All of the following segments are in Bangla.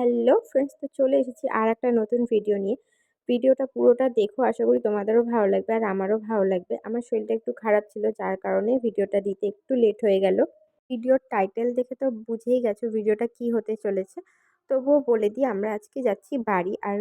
হ্যালো ফ্রেন্ডস তো চলে এসেছি আর একটা নতুন ভিডিও নিয়ে। ভিডিওটা পুরোটা দেখো, আশা করি তোমাদেরও ভালো লাগবে আর আমারও ভালো লাগবে। আমার শরীরটা একটু খারাপ ছিল, যার কারণে ভিডিওটা দিতে একটু লেট হয়ে গেল। ভিডিওর টাইটেল দেখে তো বুঝেই গেছো ভিডিওটা কি হতে চলেছে। তবুও বলে দিই, আমরা আজকে যাচ্ছি বাড়ি আর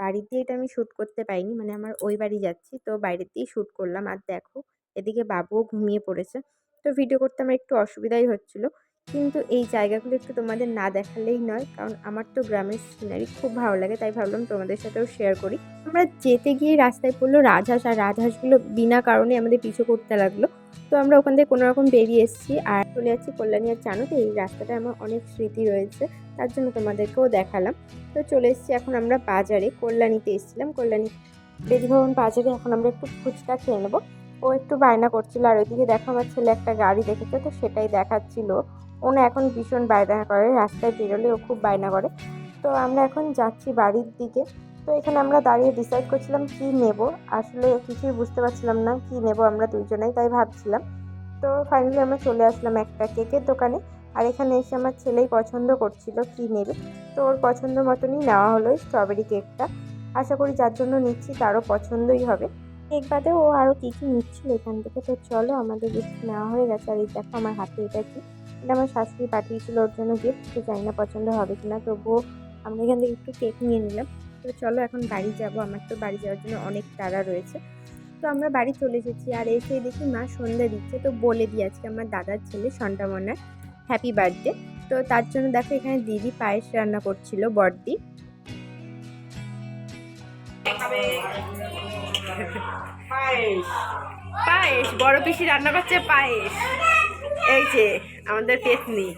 বাড়ি দিয়ে এটা আমি শ্যুট করতে পাইনি মানে আমার ওই বাড়ি যাচ্ছি, তো বাইরেতেই শ্যুট করলাম। আর দেখো, এদিকে বাবুও ঘুমিয়ে পড়েছে। তো ভিডিও করতে আমার একটু অসুবিধাই হচ্ছিল। কিন্তু এই জায়গাগুলো একটু তোমাদের না দেখালেই নয়, কারণ আমার তো গ্রামের সিনারি খুব ভালো লাগে, তাই ভাবলাম তোমাদের সাথেও শেয়ার করি। আমরা যেতে গিয়ে রাস্তায় পড়ল রাজহাঁস, আর রাজহাঁসগুলো বিনা কারণে আমাদের পিছু করতে লাগল। তো আমরা ওখান থেকে কোনো রকম বেরিয়ে এসেছি, আর চলে যাচ্ছি কল্যাণী আর জানো তো এই রাস্তাটা আমার অনেক স্মৃতি রয়েছে, তার জন্য তোমাদেরকেও দেখালাম। তো চলে এসেছি এখন আমরা বাজারে, কল্যাণীতে এসেছিলাম। কল্যাণী বেদিভবন বাজারে এখন আমরা একটু ফুচকা খেয়ে নেব। ও একটু বায়না করছিল, আর ওইদিকে দেখো আমার ছেলে একটা গাড়ি দেখেছে, তো সেটাই দেখাচ্ছিল। ও না এখন ভীষণ বায়না করে, রাস্তায় বেরোলে ও খুব বায়না করে। তো আমরা এখন যাচ্ছি বাড়ির দিকে। তো এখানে আমরা দাঁড়িয়ে ডিসাইড করছিলাম কি নেব। আসলে কিছুই বুঝতে পারছিলাম না কি নেব আমরা দুজনেই, তাই ভাবছিলাম। তো ফাইনালি আমরা চলে আসলাম একটা কেকের দোকানে। আর এখানে এসে আমার ছেলেই পছন্দ করছিল কি নেবে। তো ওর পছন্দ মতনই নেওয়া হলো স্ট্রবেরি কেকটা আশা করি যার জন্য নিচ্ছি তারও পছন্দই হবে। কেক বাদে ও আরও কী কী নিচ্ছিল এখান থেকে? তো চলো আমাদের গিফট নেওয়া হয়ে গেছে। আর এই দেখো আমার হাতে এটা কি। এটা আমার শাশুড়ি পাঠিয়েছিল, ওর জন্য গিফট তো জানি না পছন্দ হবে কি না তবুও আমরা এখান থেকে একটু কেক নিয়ে নিলাম। তো চলো এখন বাড়ি যাব, আমার তো বাড়ি যাওয়ার জন্য অনেক তাড়া রয়েছে। তো আমরা বাড়ি চলে এসেছি, আর এসে দেখি মা সন্ধ্যা দিচ্ছে, তো বলে দিয়ে আজকে আমার দাদার ছেলে সন্টামনার হ্যাপি বার্থডে তো তার জন্য দেখো এখানে দিদি পায়েস রান্না করছিল, বড়দি। পায়েস, বড় পিসি রান্না করছে পায়েস। এই যে আমাদের পেতনি।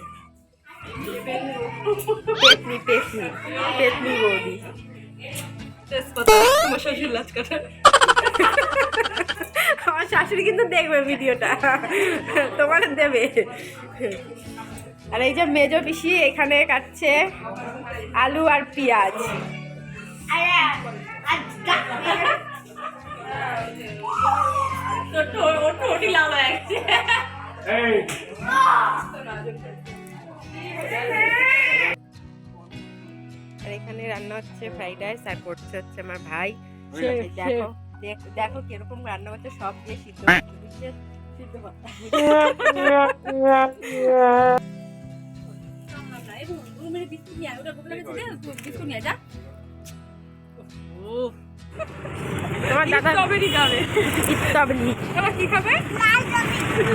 পেতনি পেতনি পেতনি বৌদি। আমার শাশুড়ি কিন্তু দেখবে ভিডিওটা। তোমার দেবে। আর এই যে মেজো পিসি এখানে কাটছে আলু আর পেঁয়াজ। আর এখানে রান্না হচ্ছে ফ্রাইড রাইস আর করছে হচ্ছে আমার ভাই। দেখো দেখ- দেখো কীরকম রান্না করছে সব দিয়ে সিদ্ধ বুঝছে? সিদ্ধ। তোমার দাদা। স্ট্রবেরি খাবে স্ট্রবেরি তোমার কি খাবে?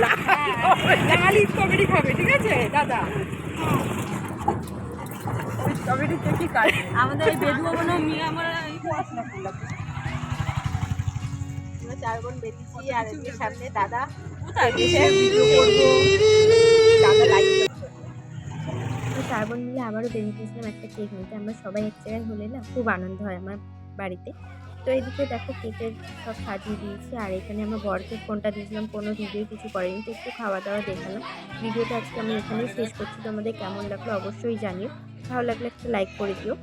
লাল স্ট্রবেরি খাবে ঠিক আছে? দাদা। স্ট্রবেরি কে আমাদের এই বেদুয়া মেয়ে আমরা এই পড়াশোনা করলাম চার বোন বেরিয়েছি আর এদিকে সামনে দাদা। কোথায়? এসে ভিডিও করব। দাদা লাইক চার বোন মিলে আবারও বেরিয়ে গেছিলাম একটা কেক নিতে। আমরা সবাই এক জায়গায় হলে না খুব আনন্দ হয় আমার বাড়িতে। তো এদিকে দেখো কেকের সব সাজিয়ে দিয়েছি। আর এখানে আমার বরকে ফোনটা দিয়েছিলাম, কোনো ভিডিও কিছু করেনি, তো একটু খাওয়া দাওয়া দেখালাম। ভিডিওটা আজকে আমি এখানেই শেষ করছি। তোমাদের কেমন লাগল অবশ্যই জানিও। ভালো লাগলে একটা লাইক করে দিও।